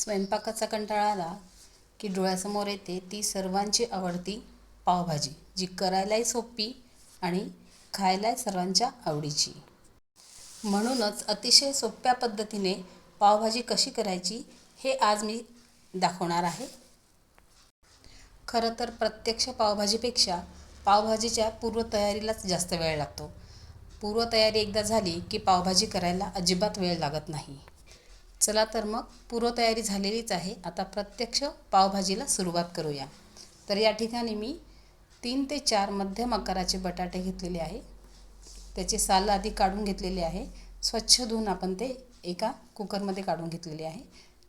स्वयंपाकाचा कंटाळा आला की डोळ्यासमोर येते ती सर्वांची आवडती पावभाजी जी करायलाही सोपी आणि खायलाही सर्वांच्या आवडीची. म्हणूनच अतिशय सोप्या पद्धतीने पावभाजी कशी करायची हे आज मी दाखवणार आहे. खरं तर प्रत्यक्ष पावभाजीपेक्षा पावभाजीच्या पूर्वतयारीलाच जास्त वेळ लागतो. पूर्वतयारी एकदा झाली की पावभाजी करायला अजिबात वेळ लागत नाही. चला तर मग पूर्वतयारी झालेलीच आहे. आता प्रत्यक्ष पावभाजीला सुरुवात करूया. तर या ठिकाणी मी तीन ते चार मध्यम आकाराचे बटाटे घेतलेले आहे. त्याचे साल आधी काढून घेतलेले आहे. स्वच्छ धुवून आपण ते एका कुकरमध्ये काढून घेतलेले आहे.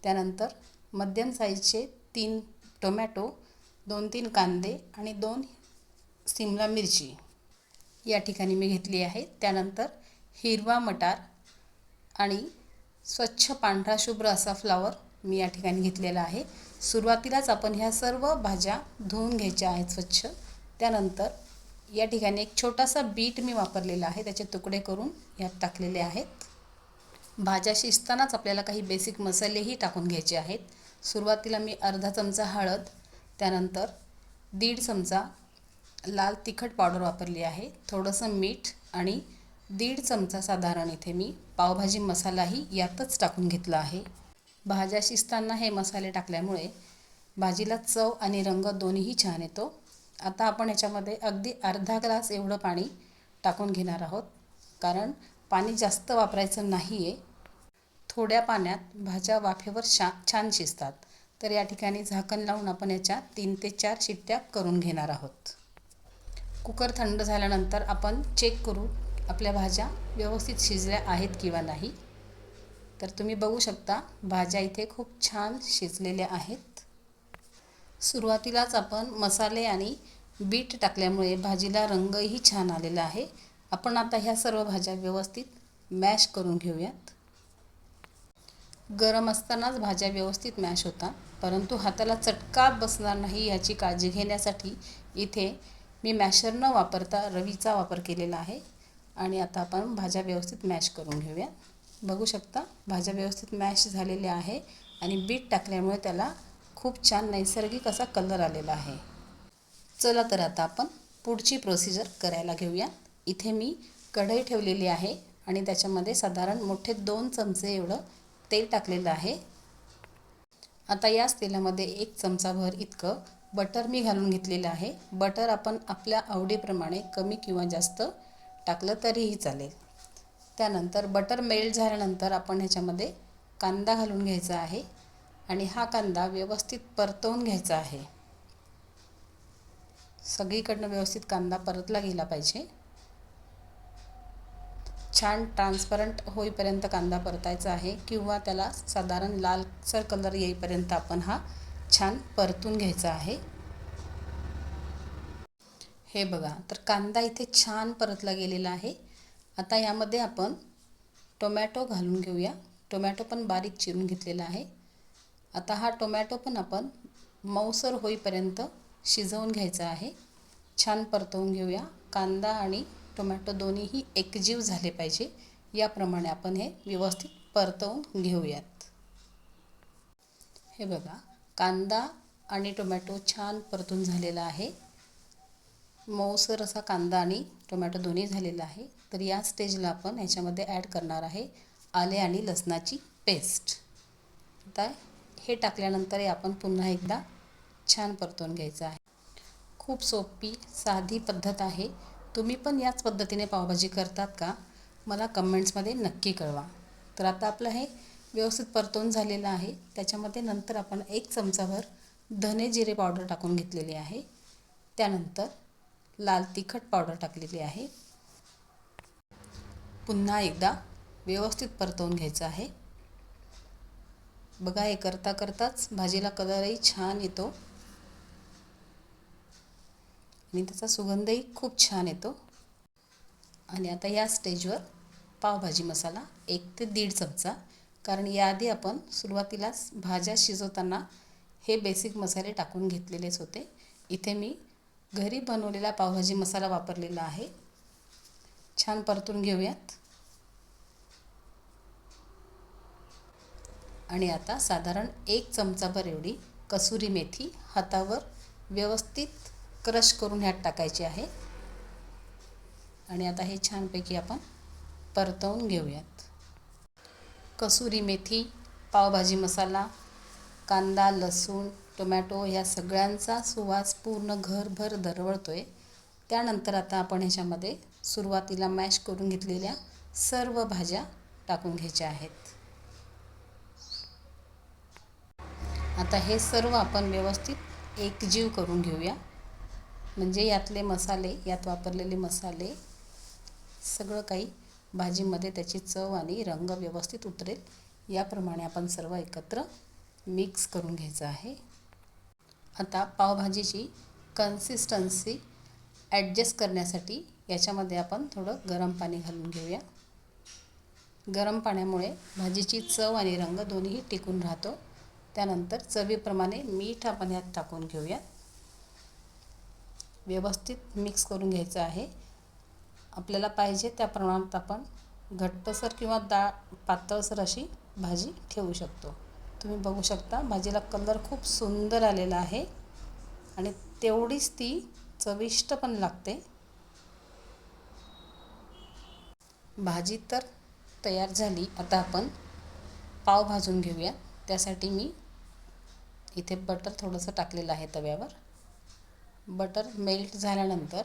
त्यानंतर मध्यम साईजचे तीन टोमॅटो दोन तीन कांदे आणि दोन सिमला मिरची या ठिकाणी मी घेतली आहे. त्यानंतर हिरवा मटार आणि स्वच्छ पांढरा शुभ्र असा फ्लावर मी या ठिकाणी घेतलेला आहे. सुरुवातीलाच आपण ह्या सर्व भाज्या धुवून घ्यायच्या आहेत स्वच्छ. त्यानंतर या ठिकाणी एक छोटासा बीट मी वापरलेला आहे. त्याचे तुकडे करून यात टाकलेले आहेत. भाज्या शिजतानाच आपल्याला काही बेसिक मसालेही टाकून घ्यायचे आहेत. सुरुवातीला मी अर्धा चमचा हळद त्यानंतर दीड चमचा लाल तिखट पावडर वापरली आहे. थोडंसं मीठ आणि दीड चमचा साधारण इथे मी पावभाजी मसालाही यातच टाकून घेतला आहे. भाज्या शिजताना हे मसाले टाकल्यामुळे भाजीला चव आणि रंग दोन्हीही छान येतो. आता आपण याच्यामध्ये अगदी अर्धा ग्लास एवढं पाणी टाकून घेणार आहोत. कारण पाणी जास्त वापरायचं नाही आहे थोड्या पाण्यात भाज्या वाफेवर शा छान शिजतात. तर या ठिकाणी झाकण लावून आपण याच्या तीन ते चार शिट्ट्या करून घेणार आहोत. कुकर थंड झाल्यानंतर आपण चेक करू आपल्या भाज्या व्यवस्थित शिजल्या आहेत किंवा नाही तर तुम्ही बघू शकता भाज्या इथे खूप छान शिजलेल्या आहेत. सुरुवातीलाच आपण मसाले आणि बीट टाकल्यामुळे भाजीला रंगही छान आलेला आहे. आपण आता ह्या सर्व भाज्या व्यवस्थित मॅश करून घेऊयात. गरम असतानाच भाज्या व्यवस्थित मॅश होतात परंतु हाताला चटका बसणार नाही याची काळजी घेण्यासाठी इथे मी मॅशर न वापरता रवीचा वापर केलेला आहे. आणि आता आपण भाज्या व्यवस्थित मॅश करून घेऊया. बघू शकता भाज्या व्यवस्थित मॅश झालेल्या आहे आणि बीट टाकल्यामुळे त्याला खूप छान नैसर्गिक असा कलर आलेला आहे. चला तर आता आपण पुढची प्रोसिजर करायला घेऊया. इथे मी कढई ठेवलेली आहे आणि त्याच्यामध्ये साधारण मोठे दोन चमचे एवढं तेल टाकलेलं आहे. आता याच तेलामध्ये एक चमचाभर इतकं बटर मी घालून घेतलेलं आहे. बटर आपण आपल्या आवडीप्रमाणे कमी किंवा जास्त टाकलं तरीही चालेल. त्यानंतर बटर मेल्ट झाल्यानंतर आपण ह्याच्यामध्ये कांदा घालून घ्यायचा आहे आणि हा कांदा व्यवस्थित परतवून घ्यायचा आहे. सगळीकडनं व्यवस्थित कांदा परतला गेला पाहिजे. छान ट्रान्सपरंट होईपर्यंत कांदा परतायचा आहे किंवा त्याला साधारण लालसर कलर येईपर्यंत आपण हा छान परतून घ्यायचा आहे. हे बघा तर कांदा इथे छान परतला गेलेला आहे. आता यामध्ये आपण टोमॅटो घालून घेऊया. टोमॅटो पण बारीक चिरून घेतलेला आहे. आता हा टोमॅटो पण आपण मऊसर होईपर्यंत शिजवून घ्यायचा आहे. छान परतवून घेऊया. कांदा आणि टोमॅटो दोन्हीही एकजीव झाले पाहिजे. याप्रमाणे आपण हे व्यवस्थित परतवून घेऊयात. हे बघा कांदा आणि टोमॅटो छान परतून झालेला आहे. मऊसर असा कांदा आणि टोमॅटो दोन्ही झालेला आहे. तर या स्टेजला आपण याच्यामध्ये ॲड करणार आहे आले आणि लसणाची पेस्ट आता हे टाकल्यानंतर आपण पुन्हा एकदा छान परतून घ्यायचं आहे. खूप सोपी साधी पद्धत आहे. तुम्ही पण याच पद्धतीने पावभाजी करतात का? मला कमेंट्समध्ये नक्की कळवा. तर आता आपलं हे व्यवस्थित परतून झालेलं आहे. त्याच्यामध्ये नंतर आपण एक चमचाभर धने जिरे पावडर टाकून घेतलेली आहे. त्यानंतर लाल तिखट पावडर टाकलेली आहे. पुन्हा एकदा व्यवस्थित परतवून घ्यायचं आहे. बघा हे करता करताच भाजीला कलरही छान येतो. आणि त्याचा सुगंधही खूप छान येतो. आणि आता या स्टेजवर पावभाजी मसाला एक ते दीड चमचा. कारण याआधी आपण सुरुवातीलाच भाज्या शिजवताना हे बेसिक मसाले टाकून घेतलेलेच होते. इथे मी घरी बनवलेला पावभाजी मसाला वापरलेला आहे. छान परतून घेऊयात. आणि आता साधारण एक चमचाभर एवढी कसुरी मेथी हातावर व्यवस्थित क्रश करून ह्यात टाकायची आहे. आणि आता हे छानपैकी आपण परतवून घेऊयात. कसुरी मेथी पावभाजी मसाला कांदा लसूण टोमॅटो या सगळ्यांचा सुवास पूर्ण घरभर दरवळतो आहे त्यानंतर आता आपण ह्याच्यामध्ये सुरुवातीला मॅश करून घेतलेल्या सर्व भाज्या टाकून घ्यायच्या आहेत. आता हे सर्व आपण व्यवस्थित एकजीव करून घेऊया. म्हणजे यातले मसाले यात वापरलेले मसाले सगळं काही भाजीमध्ये त्याची चव आणि रंग व्यवस्थित उतरेल. याप्रमाणे आपण सर्व एकत्र मिक्स करून घ्यायचं आहे. आता पावभाजीची कन्सिस्टन्सी ॲडजस्ट करण्यासाठी याच्यामध्ये आपण थोडं गरम पाणी घालून घेऊया. गरम पाण्यामुळे भाजीची चव आणि रंग दोन्हीही टिकून राहतो. त्यानंतर चवीप्रमाणे मीठ आपण यात टाकून घेऊया. व्यवस्थित मिक्स करून घ्यायचं आहे. आपल्याला पाहिजे त्या प्रमाणात आपण घट्टसर किंवा दा पातळसर अशी भाजी ठेवू शकतो. तुम्ही बघू शकता. भाजीला कलर खूप सुंदर आलेला आहे. आणि तेवढीच ती चविष्ट पण लागते. भाजी तर तयार झाली. आता आपण पाव भाजून घेऊया. त्यासाठी मी इथे बटर थोडंसं टाकलेलं आहे तव्यावर. बटर मेल्ट झाल्यानंतर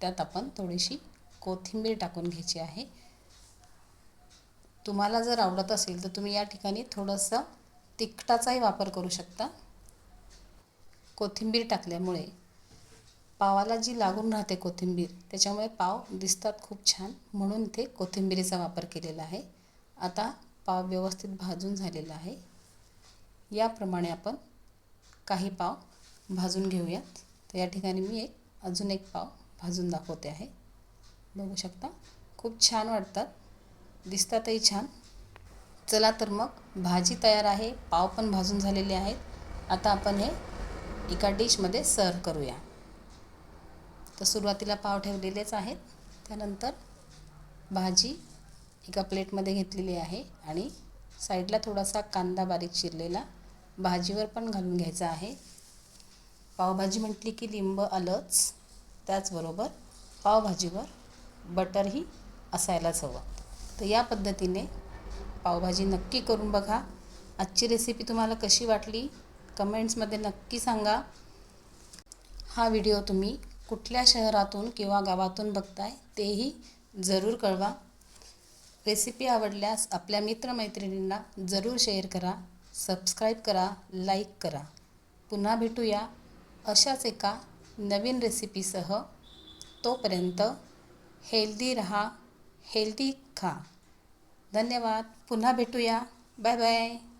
त्यात आपण थोडीशी कोथिंबीर टाकून घ्यायची आहे. तुम्हाला जर आवडत असेल तर तुम्ही या ठिकाणी थोडंसं तिखटाचाही वापर करू शकता. कोथिंबीर टाकल्यामुळे पावाला जी लागून राहते कोथिंबीर त्याच्यामुळे पाव दिसतात खूप छान. म्हणून ते कोथिंबीरीचा वापर केलेला आहे. आता पाव व्यवस्थित भाजून झालेला आहे. याप्रमाणे आपण काही पाव भाजून घेऊयात. तर या ठिकाणी मी एक अजून एक पाव भाजून दाखवते आहे. बघू शकता खूप छान वाटतात. दिसतातही छान. चला तर मग भाजी तयार आहे पाव पण भाजून झालेले आहेत. आता आपण हे एका डिशमध्ये सर्व करूया. तर सुरुवातीला पाव ठेवलेलेच आहेत. त्यानंतर भाजी एका प्लेटमध्ये घेतलेली आहे आणि साईडला थोडासा कांदा बारीक चिरलेला भाजीवर पण घालून घ्यायचा आहे. पावभाजी म्हटली की लिंब आलंच त्याचबरोबर पावभाजीवर बटरही असायलाच हवं. तर या पद्धतीने पावभाजी नक्की करून बघा. आजची रेसिपी तुम्हाला कशी वाटली कमेंट्समध्ये नक्की सांगा. हा व्हिडिओ तुम्ही कुठल्या शहरातून किंवा गावातून बघताय तेही जरूर कळवा. रेसिपी आवडल्यास आपल्या मित्रमैत्रिणींना जरूर शेअर करा सबस्क्राईब करा लाईक करा. पुन्हा भेटूया अशाच एका नवीन रेसिपीसह तोपर्यंत हेल्दी रहा हेल्दी खा. धन्यवाद. पुन्हा भेटूया. Bye bye.